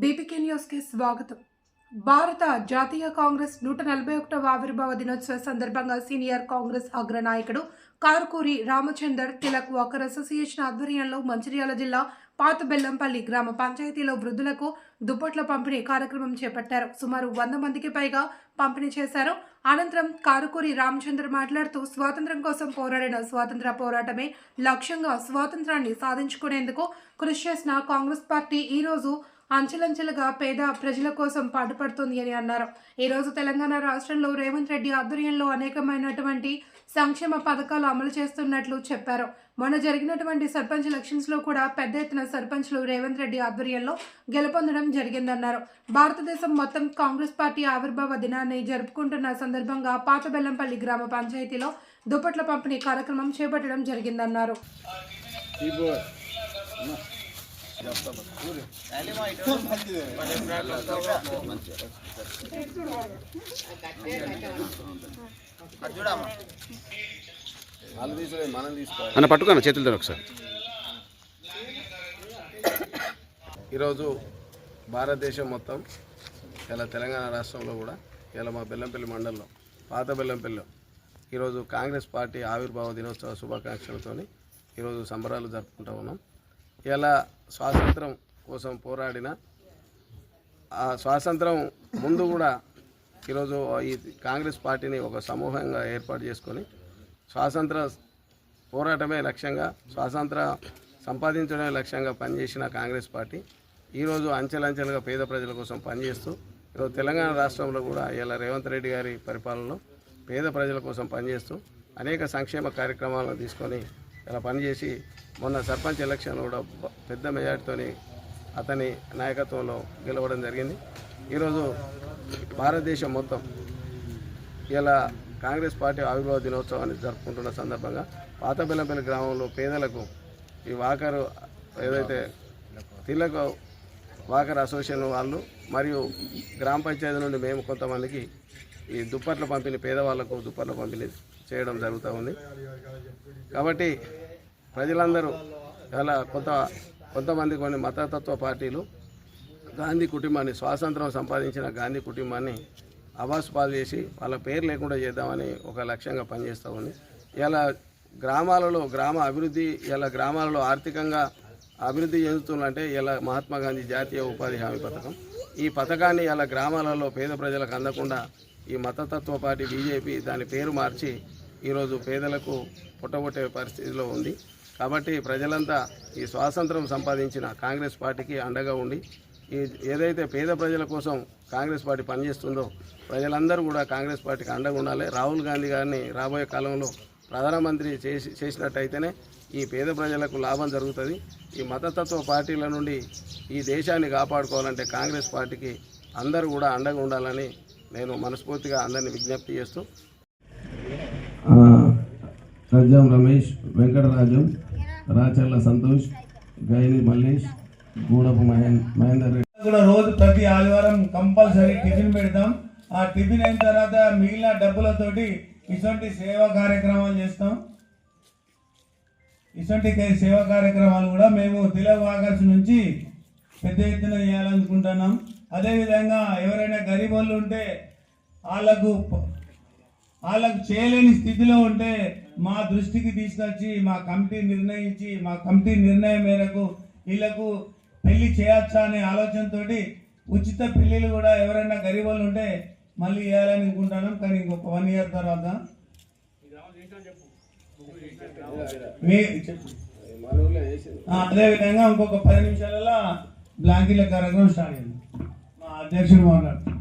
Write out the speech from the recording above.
బీపీకే న్యూస్కి స్వాగతం. భారత జాతీయ కాంగ్రెస్ నూట నలభై ఒకటవ ఆవిర్భావ దినోత్సవ సందర్భంగా సీనియర్ కాంగ్రెస్ అగ్రనాయకుడు కారుకూరి రామచందర్ తిలక్ వాకర్ అసోసియేషన్ ఆధ్వర్యంలో మంచిర్యాల జిల్లా పాత బెల్లంపల్లి గ్రామ పంచాయతీలో వృద్ధులకు దుప్పట్ల పంపిణీ కార్యక్రమం చేపట్టారు. సుమారు వంద మందికి పైగా పంపిణీ చేశారు. అనంతరం కారుకూరి రామచంద్ర మాట్లాడుతూ స్వాతంత్రం కోసం పోరాడిన స్వాతంత్ర పోరాటమే లక్ష్యంగా స్వాతంత్రాన్ని సాధించుకునేందుకు కృషి చేసిన కాంగ్రెస్ పార్టీ ఈరోజు రోజు అంచెలంచెలుగా పేద ప్రజల కోసం పాటుపడుతుంది అని అన్నారు. ఈరోజు తెలంగాణ రాష్ట్రంలో రేవంత్ రెడ్డి ఆధ్వర్యంలో అనేకమైనటువంటి సంక్షేమ పథకాలు అమలు చేస్తున్నట్లు చెప్పారు. మొన్న జరిగినటువంటి సర్పంచ్ ఎలక్షన్స్లో కూడా పెద్ద ఎత్తున సర్పంచ్లు రేవంత్ రెడ్డి ఆధ్వర్యంలో గెలుపొందడం జరిగిందన్నారు. భారతదేశం మొత్తం కాంగ్రెస్ పార్టీ ఆవిర్భావ దినాన్ని జరుపుకుంటున్న సందర్భంగా పాతబెల్లంపల్లి గ్రామ పంచాయతీలో దుప్పట్ల పంపిణీ కార్యక్రమం చేపట్టడం జరిగిందన్నారు వాళ్ళు తీసుకుని మనం తీసుకోవాలి అన్న పట్టుకోన్న చేతులతో ఒకసారి. ఈరోజు భారతదేశం మొత్తం ఇలా తెలంగాణ రాష్ట్రంలో కూడా ఇలా మా బెల్లంపల్లి మండలంలో పాత బెల్లంపల్లిలో ఈరోజు కాంగ్రెస్ పార్టీ ఆవిర్భావ దినోత్సవ శుభాకాంక్షలతో ఈరోజు సంబరాలు జరుపుకుంటూ ఉన్నాం. ఎలా స్వాతంత్రం కోసం పోరాడిన ఆ స్వాతంత్రం ముందు కూడా ఈరోజు ఈ కాంగ్రెస్ పార్టీని ఒక సమూహంగా ఏర్పాటు చేసుకొని స్వాతంత్ర పోరాటమే లక్ష్యంగా స్వాతంత్ర సంపాదించడమే లక్ష్యంగా పనిచేసిన కాంగ్రెస్ పార్టీ ఈరోజు అంచెలంచెలుగా పేద ప్రజల కోసం పనిచేస్తూ ఈరోజు తెలంగాణ రాష్ట్రంలో కూడా ఇలా రేవంత్ రెడ్డి గారి పరిపాలనలో పేద ప్రజల కోసం పనిచేస్తూ అనేక సంక్షేమ కార్యక్రమాలను తీసుకొని ఇలా పనిచేసి మొన్న సర్పంచ్ ఎలక్షన్ కూడా పెద్ద మెజార్టీతోని అతని నాయకత్వంలో గెలవడం జరిగింది. ఈరోజు భారతదేశం మొత్తం ఇలా కాంగ్రెస్ పార్టీ ఆవిర్భావ దినోత్సవాన్ని జరుపుకుంటున్న సందర్భంగా పాతబెల్లంపల్లి గ్రామంలో పేదలకు ఈ వాకరు ఏదైతే తిలక వాకర్ అసోసియేషన్ వాళ్ళు మరియు గ్రామ పంచాయతీ నుండి మేము కొంతమందికి ఈ దుప్పట్ల పంపిణీ పేదవాళ్ళకు దుప్పట్ల పంపిణీ చేయడం జరుగుతూ ఉంది. కాబట్టి ప్రజలందరూ చాలా కొంత కొంతమంది కొన్ని మతతత్వ పార్టీలు గాంధీ కుటుంబాన్ని స్వాతంత్రం సంపాదించిన గాంధీ కుటుంబాన్ని అవాస్ పాలు చేసి వాళ్ళ పేరు లేకుండా చేద్దామని ఒక లక్ష్యంగా పనిచేస్తూ ఉంది. ఇలా గ్రామాలలో గ్రామ అభివృద్ధి ఇలా గ్రామాలలో ఆర్థికంగా అభివృద్ధి చెందుతుందంటే ఇలా మహాత్మా గాంధీ జాతీయ ఉపాధి హామీ పథకం. ఈ పథకాన్ని ఇలా గ్రామాలలో పేద ప్రజలకు అందకుండా ఈ మతతత్వ పార్టీ బీజేపీ దాని పేరు మార్చి ఈరోజు పేదలకు పుట్టగొట్టే పరిస్థితిలో ఉంది. కాబట్టి ప్రజలంతా ఈ స్వాతంత్రం సంపాదించిన కాంగ్రెస్ పార్టీకి అండగా ఉండి ఈ ఏదైతే పేద ప్రజల కోసం కాంగ్రెస్ పార్టీ పనిచేస్తుందో ప్రజలందరూ కూడా కాంగ్రెస్ పార్టీకి అండగా ఉండాలి. రాహుల్ గాంధీ గారిని రాబోయే కాలంలో ప్రధానమంత్రి చేసి చేసినట్టయితేనే ఈ పేద ప్రజలకు లాభం జరుగుతుంది. ఈ మతతత్వ పార్టీల నుండి ఈ దేశాన్ని కాపాడుకోవాలంటే కాంగ్రెస్ పార్టీకి అందరూ కూడా అండగా ఉండాలని నేను మనస్ఫూర్తిగా అందరిని విజ్ఞప్తి చేస్తూ సజ్జం రమేష్ వెంకటరాజు రాచర్ల సంతోష్ గైని మల్లేష్ గూడపు మహేందర్ రెడ్డి. కూడా రోజు ప్రతి ఆదివారం కంపల్సరీ టిఫిన్ పెడతాం. ఆ టిఫిన్ అయిన తర్వాత మిగిలిన డబ్బులతోటి ఇటువంటి సేవా కార్యక్రమాలు చేస్తాం. ఇటువంటి సేవా కార్యక్రమాలు కూడా మేము తిలక్ వాకర్స్ నుంచి పెద్ద ఎత్తున చేయాలనుకుంటున్నాం. అదేవిధంగా ఎవరైనా గరీబ్ వాళ్ళు ఉంటే వాళ్ళకు వాళ్ళకు చేయలేని స్థితిలో ఉంటే మా దృష్టికి తీసుకొచ్చి మా కమిటీ నిర్ణయించి మా కమిటీ నిర్ణయం మేరకు వీళ్ళకు పెళ్ళి చేయొచ్చా అనే ఆలోచనతో ఉచిత పెళ్ళిలు కూడా ఎవరైనా గరీబ్ వాళ్ళు ఉంటే మళ్ళీ చేయాలని అనుకుంటున్నాం. కానీ ఇంకొక వన్ ఇయర్ తర్వాత అదేవిధంగా ఇంకొక పది నిమిషాలలో బ్లాంకీల కార్యక్రమం స్టార్ట్ అయింది. మా అధ్యక్షుడు మాట్లాడుతున్నారు